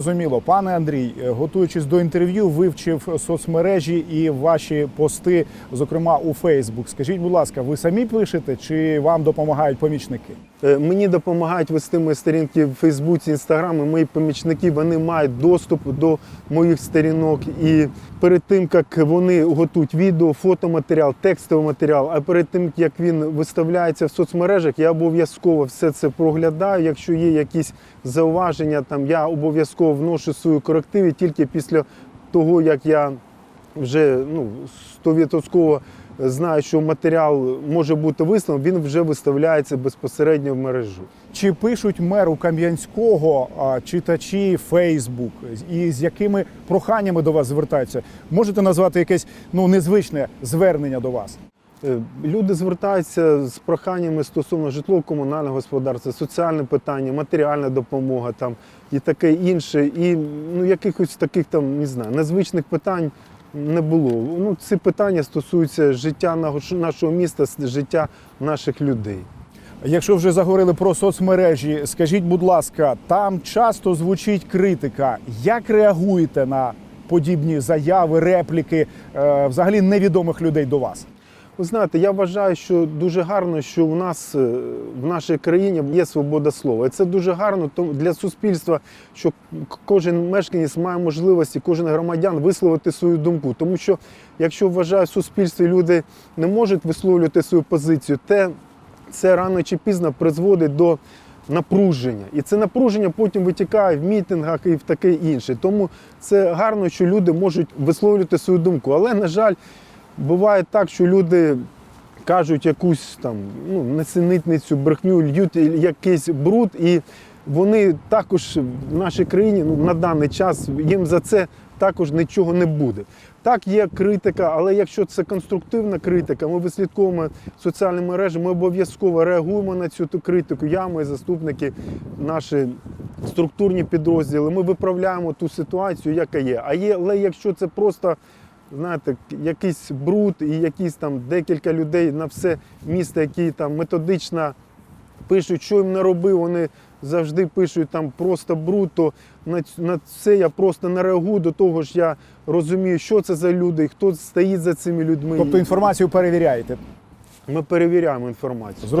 Зрозуміло, пане Андрій, е, готуючись до інтерв'ю, вивчив соцмережі і ваші пости, зокрема у Фейсбук. Скажіть, будь ласка, ви самі пишете чи вам допомагають помічники? Е, Мені допомагають вести мої сторінки в Фейсбуці, Інстаграмі. Мої помічники вони мають доступ до моїх сторінок. І перед тим як вони готують відео, фотоматеріал, текстовий матеріал, а перед тим як він виставляється в соцмережах, я обов'язково все це проглядаю. Якщо є якісь зауваження, там я обов'язково вношу свої корективи тільки після того, як я вже ну, 100% знаю, що матеріал може бути виставлений, він вже виставляється безпосередньо в мережу. Чи пишуть меру Кам'янського читачі Фейсбук? І з якими проханнями до вас звертаються? Можете назвати якесь ну незвичне звернення до вас? Е, Люди звертаються з проханнями стосовно житлово-комунального господарства, соціальне питання, матеріальна допомога там і таке інше. І ну, якихось таких там не знаю, незвичних питань не було. Ну, ці питання стосуються життя нашого- міста, життя наших людей. Якщо вже заговорили про соцмережі, скажіть, будь ласка, там часто звучить критика. Як реагуєте на подібні заяви, репліки е, взагалі невідомих людей до вас? Ви знаєте, я вважаю, що дуже гарно, що у нас е, в нашій країні є свобода слова. І це дуже гарно для суспільства, що кожен мешканець має можливості, кожен громадян висловити свою думку. Тому що якщо вважає суспільство, і люди не можуть висловлювати свою позицію, те це рано чи пізно призводить до напруження. І це напруження потім витікає в мітингах і в таке інше. Тому це гарно, що люди можуть висловлювати свою думку. Але, на жаль, буває так, що люди кажуть якусь там ну, несенітницю, брехню, льють якийсь бруд, і вони також в нашій країні ну, на даний час їм за це також нічого не буде. Так, є критика, але якщо це конструктивна критика, ми вислідковуємо соціальні мережі, ми обов'язково реагуємо на цю критику. Я, мої заступники, наші структурні підрозділи, ми виправляємо ту ситуацію, яка є. А є, але якщо це просто знаєте, якийсь бруд і якісь там декілька людей на все місто, які там методично пишуть, що їм не робив, вони завжди пишуть там просто бруд, то на, на це я просто не реагую. До того ж, я розумію, що це за люди, хто стоїть за цими людьми. Тобто інформацію перевіряєте? Ми перевіряємо інформацію. Зрозуміло.